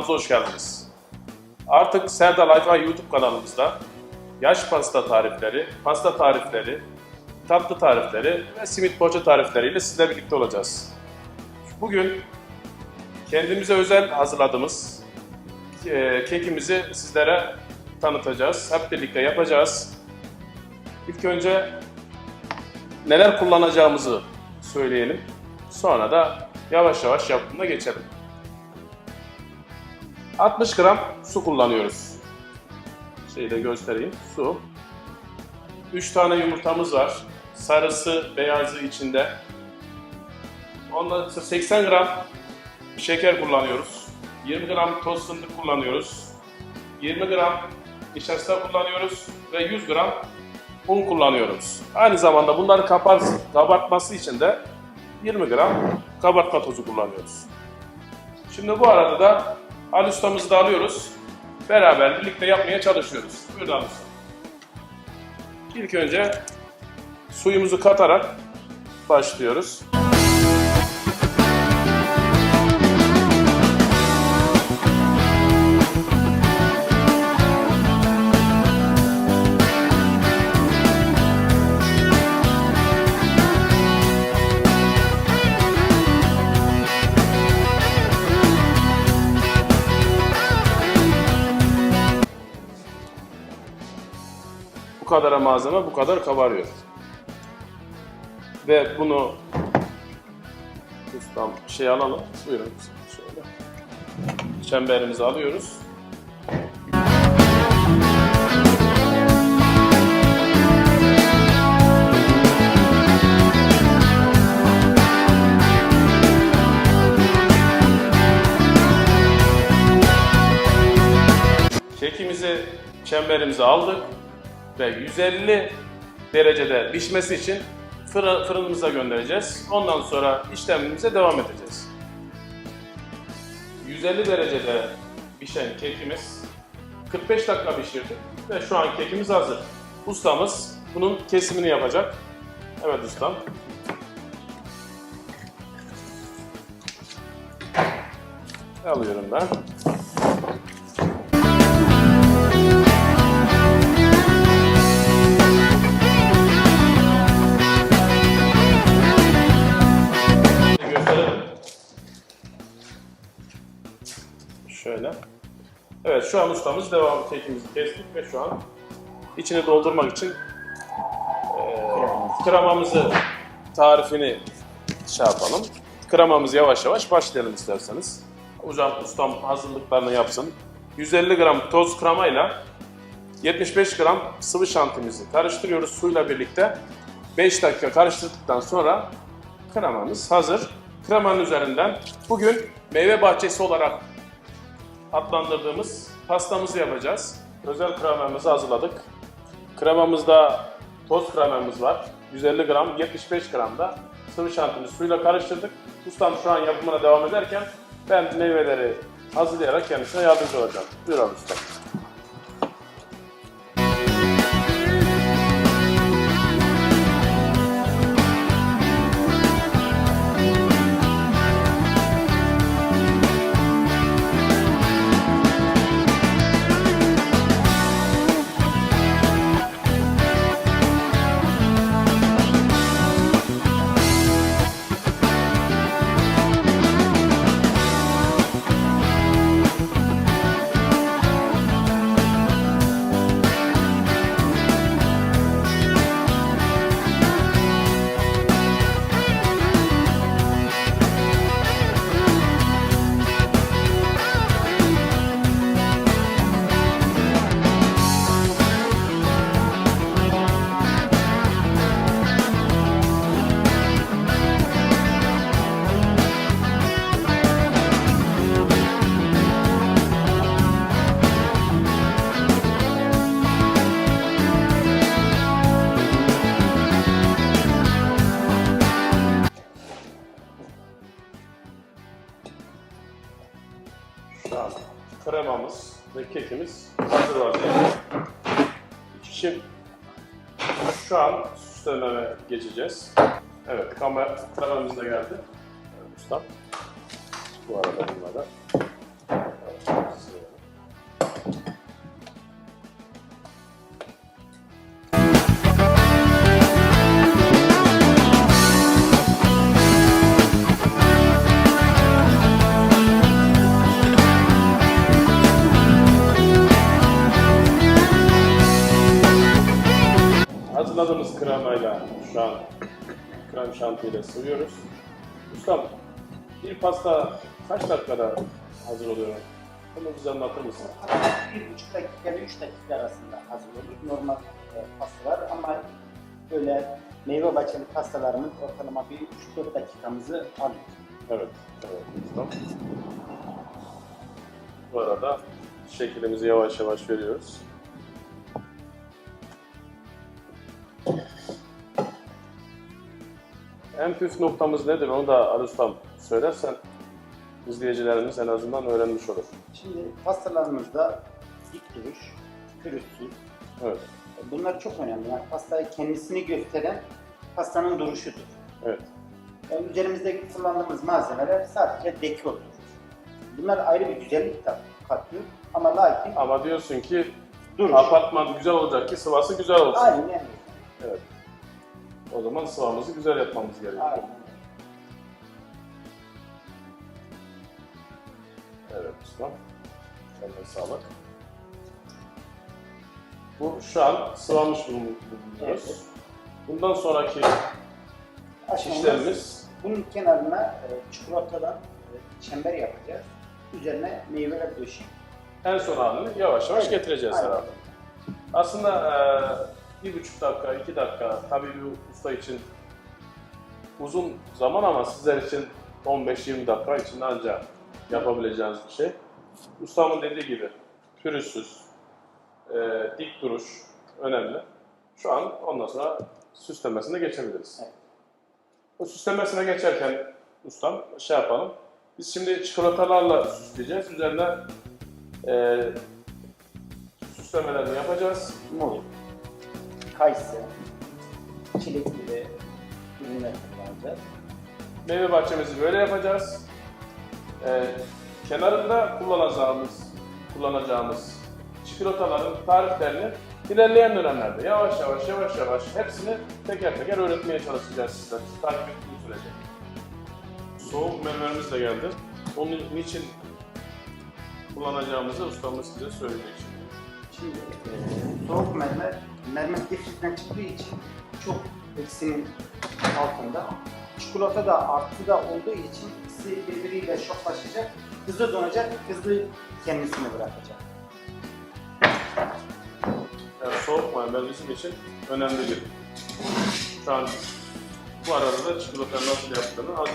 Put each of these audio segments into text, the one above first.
kanalımıza hoş geldiniz. Artık Serdal Ayfay YouTube kanalımızda yaş pasta tarifleri, pasta tarifleri, tatlı tarifleri ve simit poğaça tarifleriyle sizlerle birlikte olacağız. Bugün kendimize özel hazırladığımız e, kekimizi sizlere tanıtacağız. Hep birlikte yapacağız. İlk önce neler kullanacağımızı söyleyelim. Sonra da yavaş yavaş yapımına geçelim. 60 gram su kullanıyoruz. Şeyi de göstereyim. Su. 3 tane yumurtamız var. Sarısı, beyazı içinde. Ondan sonra 80 gram şeker kullanıyoruz. 20 gram toz fındık kullanıyoruz. 20 gram nişasta kullanıyoruz ve 100 gram un kullanıyoruz. Aynı zamanda bunları kapar, kabartması için de 20 gram kabartma tozu kullanıyoruz. Şimdi bu arada da Ali ustamızı da alıyoruz. Beraber birlikte yapmaya çalışıyoruz. Buyurun Ali usta. İlk önce suyumuzu katarak başlıyoruz. Bu kadar malzeme bu kadar kabarıyor. Ve bunu ustam şey alalım. Buyurun şöyle. Çemberimizi alıyoruz. Kekimizi çemberimize aldık ve 150 derecede pişmesi için fırı- fırınımıza göndereceğiz. Ondan sonra işlemimize devam edeceğiz. 150 derecede pişen kekimiz 45 dakika pişirdi ve şu an kekimiz hazır. Ustamız bunun kesimini yapacak. Evet ustam. Alıyorum ben. Şöyle. Evet şu an ustamız devam kekimizi kestik ve şu an içini doldurmak için eee kremamızı tarifini şey yapalım. Kremamızı yavaş yavaş başlayalım isterseniz. Hocam ustam hazırlıklarını yapsın. 150 gram toz kremayla 75 gram sıvı şantimizi karıştırıyoruz suyla birlikte. 5 dakika karıştırdıktan sonra kremamız hazır. Kremanın üzerinden bugün meyve bahçesi olarak adlandırdığımız pastamızı yapacağız. Özel kremamızı hazırladık. Kremamızda toz kremamız var. 150 gram, 75 gram da sıvı şantimizi suyla karıştırdık. Ustam şu an yapımına devam ederken ben meyveleri hazırlayarak kendisine yardımcı olacağım. Buyurun ustam. Kekimiz hazır vaziyette. Şimdi şu an süslememe geçeceğiz. Evet, kamer, kremamız da geldi. Ustam. Bu arada bunları. Hazırladığımız kremayla şu an krem şantiyle sıvıyoruz. Ustam, bir pasta kaç dakikada hazır oluyor? Bunu bize anlatır mısın? bir buçuk dakika ile üç dakika arasında hazır olur. Normal e, pastalar ama böyle meyve bahçeli pastalarımız ortalama bir 3-4 dakikamızı alıyor. Evet, evet ustam. Bu arada şeklimizi yavaş yavaş veriyoruz. En püf noktamız nedir onu da Ali Ustam söylersen izleyicilerimiz en azından öğrenmiş olur. Şimdi pastalarımızda dik duruş, pürüzsüz. Evet, Bunlar çok önemli. Yani pastayı kendisini gösteren pastanın duruşudur. evet. Yani üzerimizde kullandığımız malzemeler sadece dekordur. Bunlar ayrı bir güzellik katıyor ama lakin Ama diyorsun ki duruş. apartman güzel olacak ki sıvası güzel olsun. Aynen. Evet. O zaman sıvamızı güzel yapmamız gerekiyor. Aynen. Evet ustam. Eline sağlık. Bu şu an sıvamış bulunuyoruz. Evet. Bundan sonraki Aşamamız- işlemimiz Bunun kenarına e, çikolatadan e, çember yapacağız. Üzerine meyveler döşeyip en son halini yavaş yavaş Evet, getireceğiz aynen. herhalde. Aslında e, bir buçuk dakika, iki dakika tabii bir usta için uzun zaman ama sizler için 15-20 dakika içinde ancak yapabileceğiniz bir şey. Ustamın dediği gibi pürüzsüz, e, dik duruş önemli. Şu an ondan sonra süslemesine geçebiliriz. Evet. O süslemesine geçerken ustam şey yapalım. Biz şimdi çikolatalarla süsleyeceğiz. Üzerine e, süslemelerini yapacağız. muz, kayısı, çilek gibi ürünler kullanacağız. Meyve bahçemizi böyle yapacağız. Ee, kenarında kullanacağımız kullanacağımız çikolataların tariflerini ilerleyen dönemlerde yavaş yavaş yavaş yavaş hepsini teker teker öğretmeye çalışacağız sizler. Takip ettiğiniz sürece. Soğuk mermerimiz de geldi. Onun için kullanacağımızı ustamız size söyleyecek şimdi. Şimdi e, soğuk mermer, mermer defritten çıktığı için çok eksinin altında. Çikolata da artı da olduğu için ikisi birbiriyle şoklaşacak, hızlı donacak, hızlı kendisini bırakacak. Yani mermer bizim için önemli bir. Şu an bu arada da çikolata nasıl yaptığını az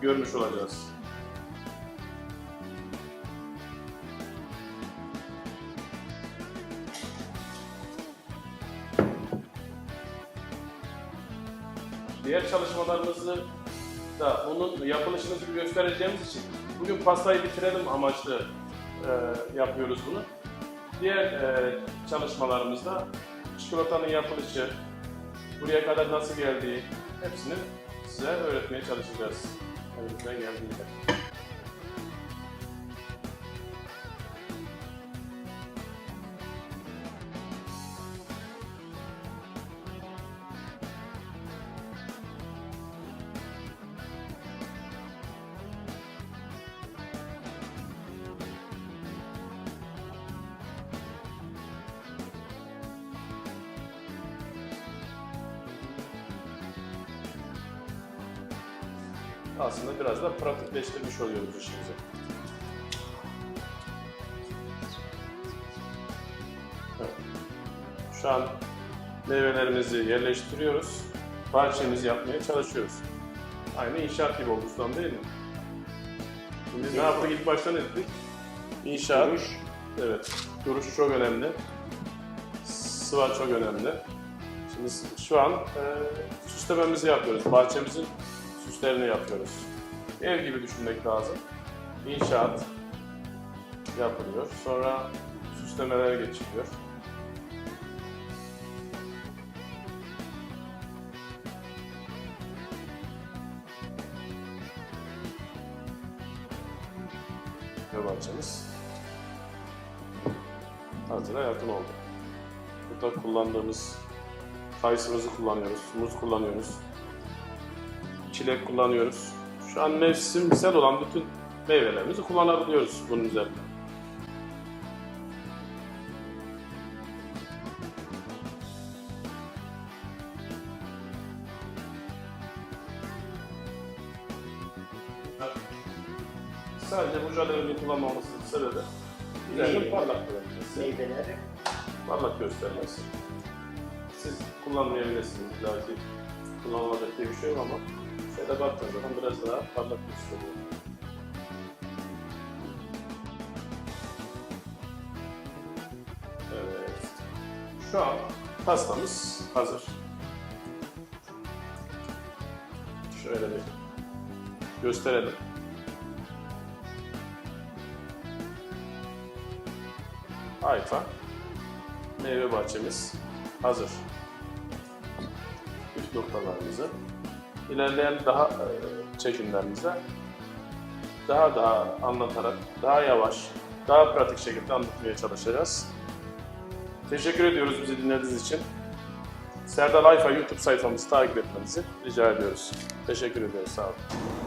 görmüş olacağız. Diğer çalışmalarımızı da bunun yapılışını göstereceğimiz için bugün pastayı bitirelim amaçlı e, yapıyoruz bunu. Diğer e, çalışmalarımızda çikolatanın yapılışı, buraya kadar nasıl geldiği hepsini size öğretmeye çalışacağız. Elimizden geldiğince. Aslında biraz da pratikleştirmiş oluyoruz işimizi. Evet. Şu an meyvelerimizi yerleştiriyoruz. Bahçemizi yapmaya çalışıyoruz. Aynı inşaat gibi oldu ustam değil mi? Şimdi ne yaptık ilk başta ne dedik? İnşaat. Duruş. Evet. Duruş çok önemli. Sıva çok önemli. Şimdi şu an e, süslememizi yapıyoruz. Bahçemizin süslerini yapıyoruz. Ev gibi düşünmek lazım. İnşaat yapılıyor. Sonra süslemelere geçiliyor. Bahçemiz hazıra yakın oldu. Burada kullandığımız kayısımızı kullanıyoruz, muz kullanıyoruz, çilek kullanıyoruz. Şu an mevsimsel olan bütün meyvelerimizi kullanabiliyoruz bunun üzerine. Sadece bu jalelerini kullanmamızın sebebi ileride parlak görünmesi. Meyveleri. Parlak göstermesi. Siz kullanmayabilirsiniz. Belki kullanılacak diye bir şey yok ama şöyle baktığınız zaman biraz daha parlak gösteriyor. Evet. Şu an pastamız hazır. Şöyle bir gösterelim. Ayfa meyve bahçemiz hazır. Üst noktalarımızı ilerleyen daha e, çekimlerimizde daha daha anlatarak, daha yavaş, daha pratik şekilde anlatmaya çalışacağız. Teşekkür ediyoruz bizi dinlediğiniz için. Serdal Ayfa YouTube sayfamızı takip etmenizi rica ediyoruz. Teşekkür ediyoruz. Sağ olun.